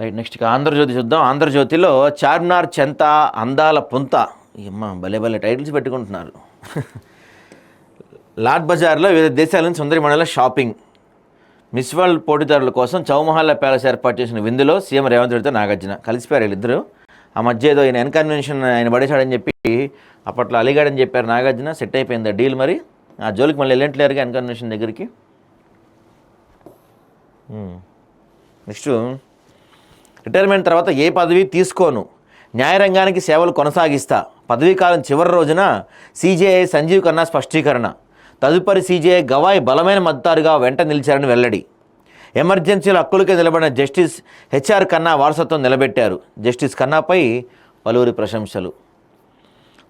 Right next ఇక ఆంధ్రజ్యోతి చూద్దాం. ఆంధ్రజ్యోతిలో చార్మినార్ చెంత అందాల పుంత. అమ్మ భలే భలే టైటిల్స్ పెట్టుకుంటున్నారు. లాట్ బజార్లో వివిధ దేశాల నుంచి సుందరి మండల షాపింగ్. మిస్ వరల్డ్ పోటీదారుల కోసం చౌమహల్లా ప్యాలెస్ ఏర్పాటు చేసిన విందులో సీఎం రేవంత్ రెడ్డితో నాగార్జున. కలిసిపోయారు వీళ్ళిద్దరు ఆ మధ్య ఏదో ఈయన ఎన్కన్వెన్షన్ ఆయన పడేశాడని చెప్పి అప్పట్లో అలిగాడని చెప్పారు నాగార్జున. సెట్ అయిపోయింది ఆ డీల్ మరి? ఆ జోలికి మళ్ళీ వెళ్ళట్లేరుగా ఎన్కన్వెన్షన్ దగ్గరికి. నెక్స్ట్ రిటైర్మెంట్ తర్వాత ఏ పదవి తీసుకోను. న్యాయరంగానికి సేవలు కొనసాగిస్తా. పదవీకాలం చివరి రోజున సీజేఐ సంజీవ్ ఖన్నా స్పష్టీకరణ. తదుపరి సీజేఐ గవాయ్ బలమైన మద్దతారుగా వెంట నిలిచారని వెల్లడి. ఎమర్జెన్సీల హక్కులకే నిలబడిన జస్టిస్ హెచ్ఆర్ ఖన్నా వారసత్వం నిలబెట్టారు. జస్టిస్ ఖన్నాపై పలువురి ప్రశంసలు.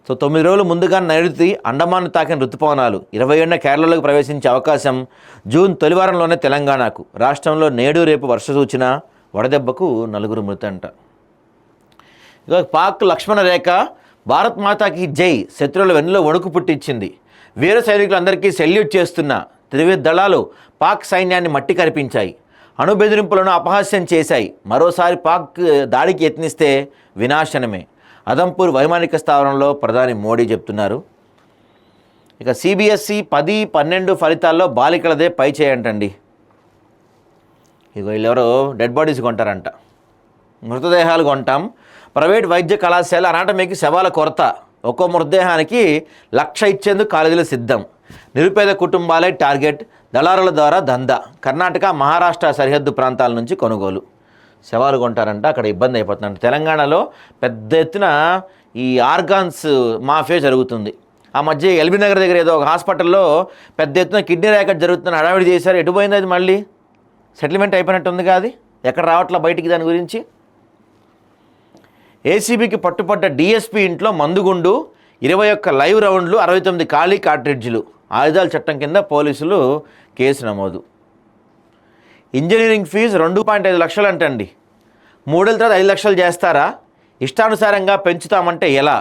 సో తొమ్మిది రోజులు ముందుగా నైరుతి అండమాన్ తాకిన ఋతుపవనాలు. ఇరవై ఏడున కేరళలోకి ప్రవేశించే అవకాశం జూన్ తొలివారంలోనే తెలంగాణకు. రాష్ట్రంలో నేడు రేపు వర్ష సూచన వడదెబ్బకు నలుగురు మృతి అంట ఇక పాక్ లక్ష్మణ రేఖ భారత్ మాతాకి జై శత్రువుల వెన్నులో వణుకు పుట్టించింది. వీర సైనికులందరికీ సెల్యూట్ చేస్తున్న త్రివిధ దళాలు పాక్ సైన్యాన్ని మట్టి కరిపించాయి. అణు బెదిరింపులను అపహాస్యం చేశాయి. మరోసారి పాక్ దాడికి యత్నిస్తే వినాశనమే. అదంపూర్ వైమానిక స్థావరంలో ప్రధాని మోడీ చెప్తున్నారు. ఇక సిబిఎస్ఈ పది పన్నెండు ఫలితాల్లో బాలికలదే పై చేయంటండి. ఇక వీళ్ళెవరో డెడ్ బాడీస్ కొంటారంట. మృతదేహాలు కొంటాం. ప్రైవేట్ వైద్య కళాశాల అనాటమీకి శవాల కొరత. ఒక్కో మృతదేహానికి లక్ష ఇచ్చేందుకు కాలేజీలు సిద్ధం. నిరుపేద కుటుంబాలే టార్గెట్. దళారుల ద్వారా దందా. కర్ణాటక మహారాష్ట్ర సరిహద్దు ప్రాంతాల నుంచి కొనుగోలు. శవాలు కొంటారంట అక్కడ ఇబ్బంది అయిపోతుందంట. తెలంగాణలో పెద్ద ఎత్తున ఈ ఆర్గాన్స్ మాఫియా జరుగుతుంది. ఆ మధ్య ఎల్బీ నగర్ దగ్గర ఏదో ఒక హాస్పిటల్లో పెద్ద ఎత్తున కిడ్నీ ర్యాకెట్ జరుగుతున్న హడావిడి చేశారు. ఎటు పోయింది అది మళ్ళీ? సెటిల్మెంట్ అయిపోయినట్టుంది కాదు ఎక్కడ రావట్లా బయటికి దాని గురించి? ఏసీబీకి పట్టుపడ్డ డిఎస్పీ ఇంట్లో మందుగుండు ఇరవై ఒక్క లైవ్ రౌండ్లు అరవై తొమ్మిది ఖాళీ కార్ట్రిడ్జ్లు ఆయుధాల చట్టం కింద పోలీసులు కేసు నమోదు. ఇంజనీరింగ్ ఫీజు రెండు పాయింట్ ఐదు లక్షలు అంటండి మూడేళ్ళ తర్వాత ఐదు లక్షలు చేస్తారా? ఇష్టానుసారంగా పెంచుతామంటే ఎలా?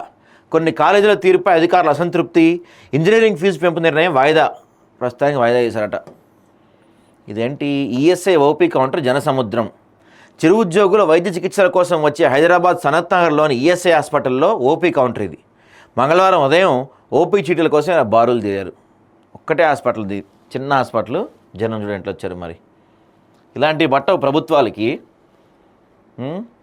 కొన్ని కాలేజీల తీరుపై అధికారుల అసంతృప్తి ఇంజనీరింగ్ ఫీజు పెంపు నిర్ణయం వాయిదా. ప్రస్తుతానికి వాయిదా చేశారట ఇదేంటి? ఈఎస్ఐ ఓపీ కౌంటర్ జనసముద్రం. చిరు ఉద్యోగుల వైద్య చికిత్సల కోసం వచ్చే హైదరాబాద్ సనత్ నగర్లోని ఈఎస్ఐ హాస్పిటల్లో ఓపీ కౌంటర్ ఇది. మంగళవారం ఉదయం ఓపీ చీటీల కోసం ఇలా బారులు తీరారు. ఒక్కటే హాస్పిటల్ ది చిన్న హాస్పిటల్ జనం చూడండి వచ్చారు మరి? ఇలాంటి బట్ట ప్రభుత్వాలకి